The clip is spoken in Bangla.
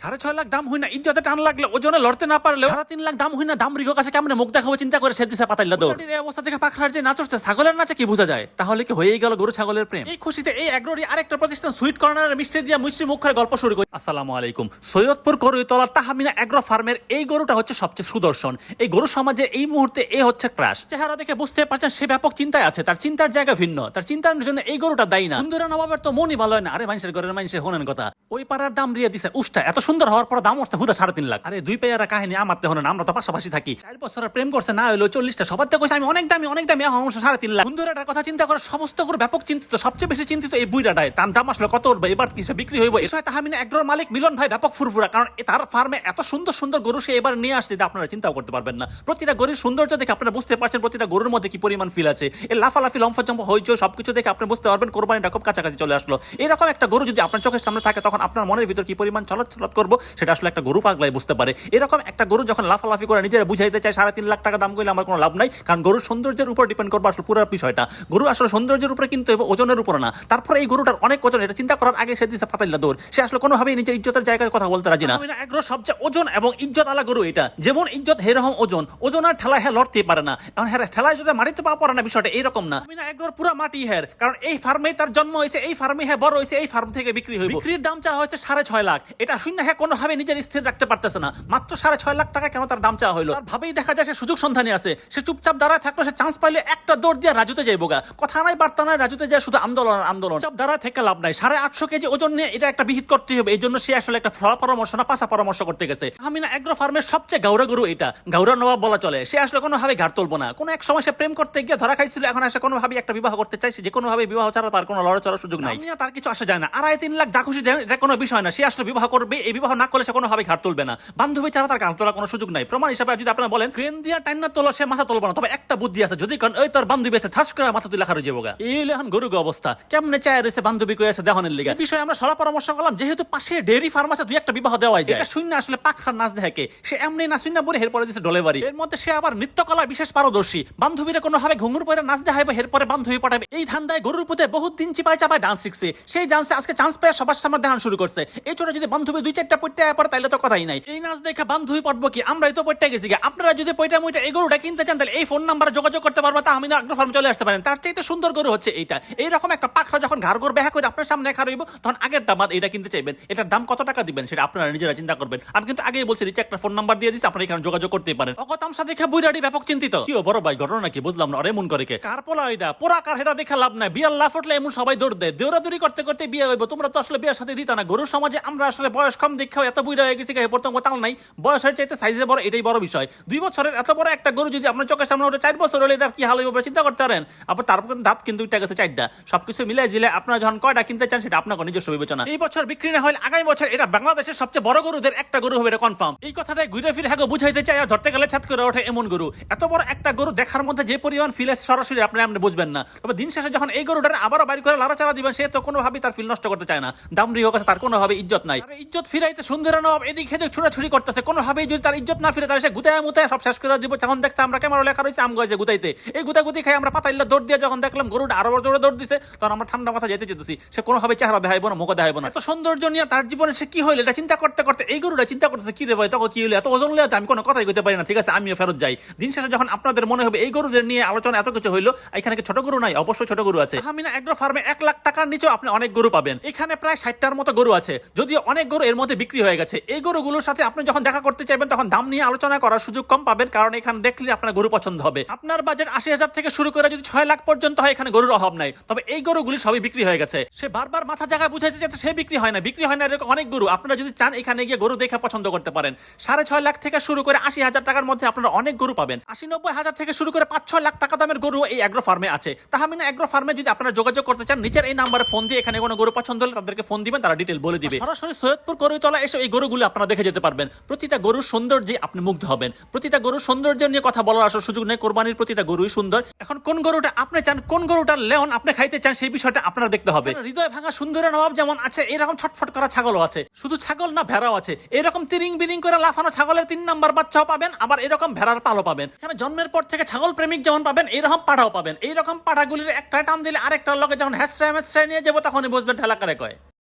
সাড়ে ছয় লাখ দাম হই না ইজ্জতে টান লাগলে ওজনে লড়তে না পারলে সাড়ে তিন লাখ দাম হই না দাম রিগো কাছে কেমন মুখ দেখাবো? চিন্তা করে সে দিছে পাতাইলা দৌড় এই অবস্থা থেকে পাখড়ার যে নাচছে ছাগলের নাচে কি বোঝা যায়? তাহলে কি হয়েই গেল গরু ছাগলের প্রেম? এই খুশিতে এই এগ্রোরি আরেকটা প্রতিষ্ঠান সুইট কর্নারের মিষ্টি দিয়া মিষ্টি মুখের গল্প শুরু করি। আসসালামু আলাইকুম। সৈয়দপুর করুতলা তাহামিনা এগ্রো ফার্মের এই গরুটা হচ্ছে সবচেয়ে সুদর্শন। এই গরু সমাজে এই মুহূর্তে এ হচ্ছে ক্রাশ। চেহারা দেখে বুঝতে পারছেন সে ব্যাপক চিন্তায় আছে তার চিন্তার জায়গা ভিন্ন। তার চিন্তার জন্য এই গরুটা দায়ী না। সুন্দর নবাবের তো মনই ভালো হয় না। আরে মানুষের ঘরের মানুষের হোনেন কথা। ওই পাড়ার দাম দিয়ে দিছে। উষ্টা এত সুন্দর হওয়ার পর দাম আসতে হুদা সাড়ে তিন লাখ। আরে, দুই পেয়ারা কাহিনী, আমার তো আমরা তো পাশাপাশি থাকি। চার বছর প্রেম করছে, না হইল চল্লিশটা। সবার থেকে আমি অনেক দামি অনেক দামি, এখন সাড়ে তিন লাখ। সুন্দরটার কথা চিন্তা করে সমস্ত করে ব্যাপক চিন্তিত, সবচেয়ে বেশি চিন্তিত এই বুইরাটায় তার দাম আসলে কত উঠবে, এবার কিসে বিক্রি হইব? এই সময় তাহামিনা এগ্রোর মালিক, মিলন ভাই ব্যাপক ফুরফুরা, কারণ তার ফার্মে এত সুন্দর সুন্দর গরু সে এবার নিয়ে আসছে আপনারা চিন্তাও করতে পারবেন না। প্রতিটা গরুর সৌন্দর্য দেখে আপনারা বুঝতে পারছেন, প্রতিটা গরুর মধ্যে কি পরিমাণ ফিল আছে। এই লাফালাফি লম্ফচম্প হইচই, সবকিছু দেখে আপনি বুঝতে পারবেন, কোরবানিটা খুব কাছাকাছি চলে আসলো। এরকম একটা গরু যদি আপনার চোখের সামনে থাকে, তখন আপনার মনের ভিতর কি পরিমাণ চলত চলত করব সেটা আসলে একটা গরু পাগলাই বুঝতে পারে। এরকম একটা গরু যখন লাফালাফি করে নিজেরা বুঝাইতে চায় সাড়ে তিন লাখ টাকা দাম করলে আমার কোনো লাভ নাই কারণ গরুর সৌন্দর্যের উপর ডিপেন্ড করব আসলে পুরো বিষয়টা। গরু আসলে সৌন্দর্যের উপরে কিন্তু ওজনের উপর না। তারপরে এই গরুটার অনেক ওজন এটা চিন্তা করার আগে সে দিছে পাতাইলা দৌড়। সে আসলে কোনোভাবেই নিজের ইজ্জতের জায়গায় কথা বলতে রাজি না। আমি সবচেয়ে ওজন এবং ইজ্জত আলা গরু এটা। যেমন ইজ্জত হেরকম ওজন। ওজন আর ঠেলায় হ্যাঁ লড়তে পারে না। এখন হ্যাঁ ঠেলায় যদি মারিতে পাওয়া পারে না বিষয়টা এইরকম না। আমি না এগ্রোর পুরো মাটি হ্যার কারণ এই ফার্মে তার জন্ম হয়েছে এই ফার্মে হ্যাঁ বড় হয়েছে এই ফার্ম থেকে বিক্রি হইব। বিক্রির দাম চাওয়া হয়েছে সাড়ে ছয় লাখ। এটা শূন্য হ্যাঁ কোনোভাবে নিজের স্থির রাখতে পারতেছে না। মাত্র সাড়ে ছয় লাখ টাকা কেন তার দাম চাওয়া তার ভাবেই দেখা যায় সে সুযোগ সন্ধানী আছে। সে চুপচাপ দাঁড়ায় থাকল, সে চান্স পাইলে একটা দৌড় দিয়ে রাজুতে যাইবো গা। কথা নাই, বার্তা নাই, রাজুতে যায় শুধু আন্দোলন আন্দোলন। চাপ দাঁড়ায় থেকে লাভ নাই। সাড়ে আটশো কেজি ওজন নিয়ে এটা একটা বিহিত করতে হবে। এই জন্য সে আসলে একটা ফল পরামর্শ না পাশা পরামর্শ করতে গেছে। আমি না এগ্রো ফার্মের সবচেয়ে গাউরা গরু এটা। গাউরা নবাব বলা চলে। সে আসলে কোনোভাবে ঘাট তুলবো না। কোনো এক সময় সে প্রেম করতে গিয়ে ধরা খাইছিল। এখন আসে কোনোভাবে একটা বিবাহ করতে চাইছে যে কোনোভাবে বিবাহ ছাড়া তার কোনো লড়া চড়ার সুযোগ নাই। তার কিছু আসা যায় না। আড়াই তিন লাখ যা খুশি দেন কোনো বিষয় না সে আসলে বিবাহ করবে এই বিবাহ না করলে সে কোনোভাবে ঘাট তুলবে না। বান্ধবী ছাড়া তার গান তোলার কোনো সুযোগ নাই। প্রমাণ হিসাবে যদি আপনারা বলেন ক্রেন দিয়া টাইনা তোলা সে মাথা তুলবে না। তবে একটা বুদ্ধি আছে যদি কারণ ওই তোর বান্ধবী আছে ঠাস করে মাথা তুলে খারো যাব এই হলো গরুগ অবস্থা। কেমনে চায় রয়েছে বান্ধবী কয়ে আছে দেহনের লিগা? বিষয়ে আমরা সরা পরামর্শ করলাম যেহেতু পাশে ডেয়ারি ফার্ম আছে দুই একটা বিবাহ দেওয়া যায়। এটা শূন্য আসলে পাখার নাচ দেখে। সে এমনি না শূন্য বলে এরপরে দিচ্ছে ডলেভারি এর মধ্যে সে আবার নৃত্যকলা বিশেষ পারদর্শী। বান্ধবীরা কোনোভাবে ঘুঙুর পরে নাচ দেখাইবে এরপরে বান্ধবী পাঠাবে এই ধান্দায় গরুর পুঁতে বহুত দিন চিপায় চাপায় ডান্স শিখছে। সেই ডান্সে আজকে চান্স পেয়ে সবার সামনে দেখান শুরু করছে। এই ছোট যদি বান্ধবী দুই চারটা পইটা পরে, তাইলে তো কথাই নাই। এই নাচ দেখে বান্ধবী পড়ব কি? আমরাই তো পইটা গেছি আপনারা যদি পইটা মুইটা এই কিনতে চান, তাহলে এই ফোন নাম্বারে যোগাযোগ করতে পারব, তা আমি আগ্রহ ফার্ম চলে আসতে পারেন। তার চাইতে সুন্দর গরু হচ্ছে এইটা। এইরকম একটা পাখরা যখন ঘর ঘর ব্যাহা করে আপনার সামনে খার হইব তখন আগেরটা বাদ এটা কিনতে চাইবেন। এটার দাম কত টাকা দিবেন, সেটা আপনারা নিজেরা চিন্তা করবেন। আমি কিন্তু আগেই বলছি, নিচে একটা ফোন নাম্বার দিয়ে দিচ্ছি আপনারা এখানে যোগাযোগ করতে পারেন। অকতামসা দেখে বুইরাডি ব্যাপক চিন্তিত। কি ও বড় ভাই, ঘটনা কি বুঝলাম না আরে মন করে কে? কার পোলা এটা পোড়া কার হেটা দেখে লাভ নাই। বিয়ার লাফ উঠলে এমন সবাই দৌড় দেয়। দৌড়াদৌড়ি করতে করতে বিয়ে হইব, তোমরা তো আসলে বিয়ের সাথে দিতা না গরুর সমাজে আমরা আসলে বয়স কম দেখেও এত বুইরা হয়ে গেছি প্রথম তাল নাই। বয়সের চাইতে সাইজে বড়, এটাই বড় বিষয়। দুই বছরের এত বড় একটা গরু যদি আপনার চোখের সামনে ওটা চার বছর হলে এটা কি হাল আপনারা চিন্তা করতে পারেন? আবার তারপর দাঁত কিন্তু উঠে গেছে চারটা। সবকিছু মিলে জিলে আপনারা যখন কয়টা কিনতে চান, সেটা আপনার নিজস্ব বিবেচনা। এই বছর বিক্রি না হলে আগামী বছর এটা বাংলাদেশের সবচেয়ে বড় গরুদের একটা গরু হবে, এটা কনফার্ম এই কথাটাই ঘুরে ফিরে হ্যাঁ বুঝাইতে চাই, আর ধরতে গেলে ছাত করে ওঠে এমন গরু। এত বড় একটা গরু দেখার মধ্যে যে পরিমাণ ফিল সরাসরি আপনি আপনি বুঝবেন না। তবে দিন শেষে যখন এই গরুটার আবারও বাড়ি করে লাড়াচাড়া দিবেন, সে তো কোনোভাবেই তার ফিল নষ্ট করতে চায় না। দাম রিও কাছে তার কোনোভাবে ইজ্জত নাই। ইজ্জত ফিরাইতে সুন্দর নবাব এদিক হেদিক ছুড়াছুড়ি করতেছে, কোনোভাবেই যদি তার ইজ্জত না ফিরে, তাহলে সে গুতায় মুতায় সব শেষ করে দিব। যখন দেখছে আমরা ক্যামেরা লেখা রয়েছে, আম গেছে গুতাইতে। এই গুতাগুতি খাই আমরা পাতাইল্লা দৌড় দিয়ে যখন দেখলাম গরুটা আরও বড় জোরে দৌড় দিছে, তখন আমরা ঠান্ডা মাথা যেতে যেতেছি। সে কোনোভাবে চেহারা দেখাইবো না মুখ দেখাইবো না। এত সৌন্দর্য নিয়ে তার জীবনে সে কি হইল, এটা চিন্তা করতে করতে এই গরুটা চিন্তা করতেছে, কি ভাই তখন কি হইল? এত ওজন লেতে আমি কোনো কথাই কইতে পারি না, ঠিক আছে, আমিও ফেরত যাই। দিন শেষে যখন আপনাদের মনে হবে এই গরুদের নিয়ে আলোচনা এত কিছু হইল, এখানে কি ছোট গরু নাই? অবশ্যই ছোট গরু আছে। আমি না এগ্রো ফার্মে এক লাখ টাকার নিচেও আপনি অনেক গরু পাবেন। এখানে প্রায় ষাটটার মতো গরু আছে? যদিও অনেক গরু এর মধ্যে বিক্রি হয়ে গেছে। এই গরুগুলোর সাথে আপনি যখন দেখা করতে চাইবেন, তখন দাম নিয়ে আলোচনা করার সুযোগ কম পাবেন, কারণ এখানে দেখলে আপনার গরু পছন্দ হবে। আপনার বাজেট আশি হাজার থেকে শুরু করে যদি ছয় লাখ পর্যন্ত হয়, এখানে গরুর অভাব নাই। তবে এই গরুগুলি সবই বিক্রি হয়ে গেছে। সে বারবার মাথা জায়গায় বুঝাইতে যাচ্ছে সে বিক্রি হয় না, বিক্রি হয় না, এরকম অনেক গরু। আপনারা যদি চান, এখানে গিয়ে গরু দেখে পছন্দ করতে পারেন। সাড়ে ছয় লাখ থেকে শুরু করে আশি হাজার টাকার মধ্যে আপনারা অনেক গরু পাবেন। আশি নব্বই হাজার থেকে শুরু করে পাঁচ ছয় লাখ টাকা দামের গরু এই অ্যাগ্রো ফার্মে আছে। তাহমিনা অ্যাগ্রো ফার্মে যদি আপনারা যোগাযোগ করতে চান, নিচের এই নাম্বারে ফোন দিয়ে এখানে কোনো গরু পছন্দ হলে তাদেরকে ফোন দিবেন, তারা ডিটেল বলে দিবে। সরাসরি সৈয়দপুর গরুতলা এসে এই গরুগুলো আপনারা দেখে যেতে পারবেন। প্রতিটা গরুর সৌন্দর্যে আপনি মুগ্ধ হবেন। প্রতিটা গরুর সৌন্দর্য নিয়ে কথা বলার আসলে সুযোগ নেই। কোরবানির প্রতিটা গরুই সুন্দর। এখন কোন গরুটা আপনি চান কোন গরুটার লেন আপনি খাইতে চান সেই বিষয়টা আপনারা দেখতে হবে। হৃদয় ভাঙা সুন্দর নবাব যেমন আছে এরকম ছটফট করা ছাগলও আছে। শুধু ছাগল না ভেড়াও আছে। এরকম তিরিং বিরিং করে লাফানো ছাগলের তিন নাম্বার বাচ্চাও পাবেন আবার এরকম ভেড়ার পালও পাবেন। এখানে জন্মের পর থেকে ছাগল প্রেমিক যেমন পাবেন এরকম পাঠাও পাবেন। এইরকম পাঠাগুলির একটা টান দিলে আরেকটার লগে যখন হ্যাস্টায় হ্যাস্টায় নিয়ে যাব তখনই বসবেন ঠেলা করে কয়।